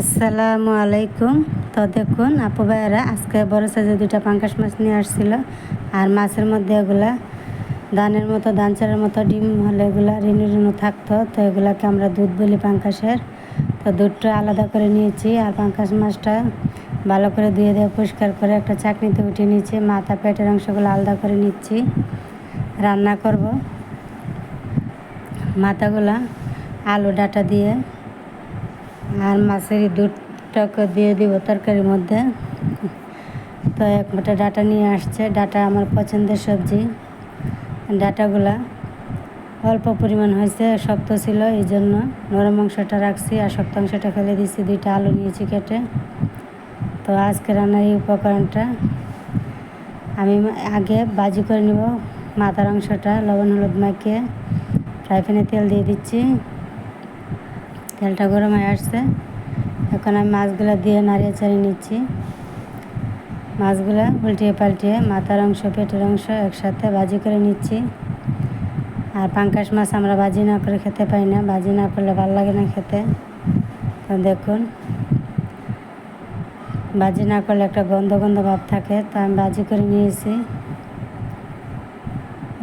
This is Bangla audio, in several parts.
আসসালামু আলাইকুম। তো দেখুন, আপু ভাইয়েরা, আজকে বড় সাইজের দুইটা পাঙ্কাশ মাছ নিয়ে আসছিল। আর মাছের মধ্যে এগুলা ধানের মতো, ধান চারের মতো, ডিম হলে এগুলা রিনু রিনু থাকতো। তো এগুলাকে আমরা দুধ বলি পাঙ্কাশের তো দুধটা আলাদা করে নিয়েছি আর পাঙ্কাশ মাছটা ভালো করে ধুয়ে দিয়ে পরিষ্কার করে একটা চাকনিতে উঠিয়ে নিয়েছি। মাথা, পেটের অংশগুলো আলাদা করে নিচ্ছি। রান্না করব। মাথাগুলা আলু ডাটা দিয়ে আর মাছের দুধটাকে দিয়ে দিব তরকারির মধ্যে। তো এক মোটা ডাটা নিয়ে আসছে। ডাটা আমার পছন্দের সবজি, ডাটাগুলা। অল্প পরিমাণ হয়েছে, শক্ত ছিল, এই জন্য নরম অংশটা রাখছি আর শক্ত অংশটা ফেলে দিচ্ছি দুইটা আলু নিয়েছি কেটে। তো আজকে রান্নার এই উপকরণটা আমি আগে বাজি করে নিব। মাথার অংশটা, লবণ হলুদ মাখিয়ে, ফ্রাই প্যানে তেল দিয়ে দিচ্ছি। তেলটা গরম হয়ে আসছে। এখন আমি মাছগুলো দিয়ে নাড়িয়ে চাড়িয়ে নিচ্ছি। মাছগুলো উল্টিয়ে পাল্টিয়ে মাথার অংশ, পেটের অংশ একসাথে ভাজি করে নিচ্ছি। আর পাঙ্কাশ মাছ আমরা ভাজি না করে খেতে পাই না। ভাজি না করলে ভালো লাগে না খেতে। তো দেখুন, ভাজি না করলে একটা গন্ধ গন্ধ ভাব থাকে। তো আমি ভাজি করে নিয়েছি।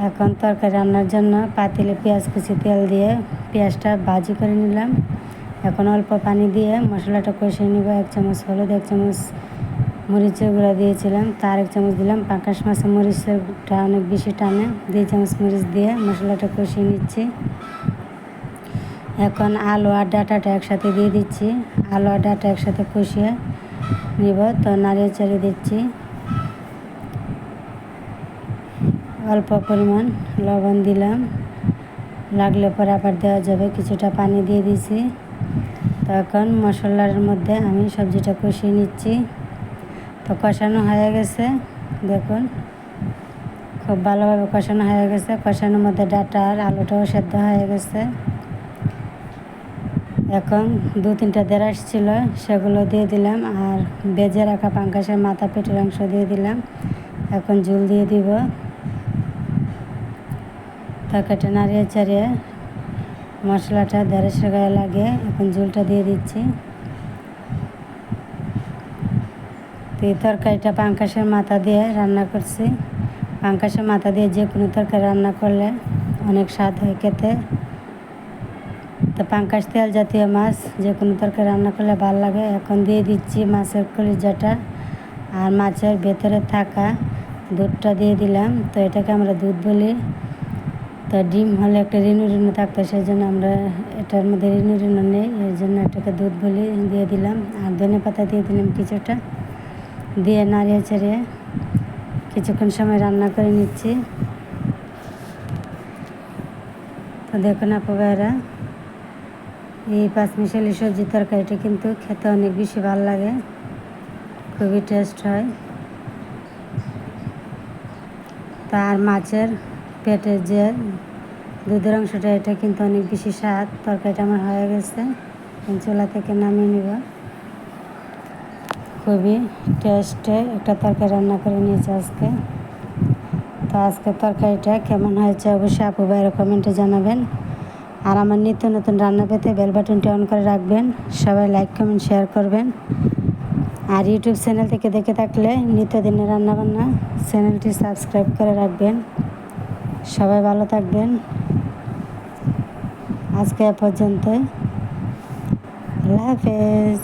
এখন তরকারি রান্নার জন্য পাতিলে পেঁয়াজ কুচি তেল দিয়ে পেঁয়াজটা ভাজি করে নিলাম। এখন অল্প পানি দিয়ে মশলাটা কষিয়ে নিব। এক চামচ হলুদ, এক চামচ মরিচের গুঁড়া দিয়েছিলাম। তার এক চামচ দিলাম পাঁকাশ মাছের মরিচেরটা অনেক বেশি টানে। দুই চামচ মরিচ দিয়ে মশলাটা কষিয়ে নিচ্ছি। এখন আলু আর ডাটাটা একসাথে দিয়ে দিচ্ছি। আলু আর ডাটা একসাথে কষিয়ে নিব। তো নাড়িয়ে চাড়িয়ে দিচ্ছি। অল্প পরিমাণ লবণ দিলাম। লাগলে পরে আবার দেওয়া যাবে। কিছুটা পানি দিয়ে দিছি তখন মশলার মধ্যে আমি সবজিটা কষিয়ে নিচ্ছি। তো কষানো হয়ে গেছে। দেখুন, খুব ভালোভাবে কষানো হয়ে গেছে। কষানোর মধ্যে ডাটা আর আলুটাও সেদ্ধ হয়ে গেছে। এখন দু তিনটা দেড়াস ছিল, সেগুলো দিয়ে দিলাম আর বেজে রাখা পাঙ্কাশের মাথা পেটের অংশ দিয়ে দিলাম। এখন ঝুল দিয়ে দিব। তরকারিটা নাড়িয়ে চাড়িয়ে মশলাটা দেড়শো গায়ে লাগে। এখন ঝুলটা দিয়ে দিচ্ছি। তো এই তরকারিটা পাঙ্কাশের মাথা দিয়ে রান্না করছি। পাঙ্কাশের মাথা দিয়ে যে কোনো তরকারি রান্না করলে অনেক স্বাদ হয় খেতে। তো পাঙ্কাশ তেল জাতীয় মাছ, যে কোনো তরকারি রান্না করলে ভালো লাগে। এখন দিয়ে দিচ্ছি মাছের কলিজাটা আর মাছের ভেতরে থাকা দুধটা দিয়ে দিলাম। তো এটাকে আমরা দুধ বলি। তো ডিম হলে একটা রিনু রিনু থাকতো সেই জন্য আমরা এটার মধ্যে রিনু রিনু নেই, এর জন্য এটাকে দুধ বলি, দিয়ে দিলাম। আর ধনে পাতা দিয়ে দিলাম কিছুটা। দিয়ে নাড়িয়ে চেড়িয়ে কিছুক্ষণ সময় রান্না করে নিচ্ছি। তো দেখুন আপু ভাইরা এই পাঁচমিশালি সবজি তরকারিটা কিন্তু খেতে অনেক বেশি ভালো লাগে, খুবই টেস্ট হয়। তার মাছের পেটের যে দুধের অংশটা, এটা কিন্তু অনেক বেশি স্বাদ। তরকারিটা আমার হয়ে গেছে। চুলা থেকে নামিয়ে নিব। খুবই টেস্টে একটা তরকারি রান্না করে নিয়েছে আজকে। তো আজকে তরকারিটা কেমন হয়েছে অবশ্যই আপু ভাইয়ের কমেন্টে জানাবেন। আর আমার নিত্য নতুন রান্না পেতে বেল বাটনটি অন করে রাখবেন। সবাই লাইক কমেন্ট শেয়ার করবেন। আর ইউটিউব চ্যানেল থেকে দেখে থাকলে নিত্যদিনের রান্নাবান্না চ্যানেলটি সাবস্ক্রাইব করে রাখবেন। সবাই ভালো থাকবেন। আজকে এ পর্যন্ত আল্লাহ হাফেজ।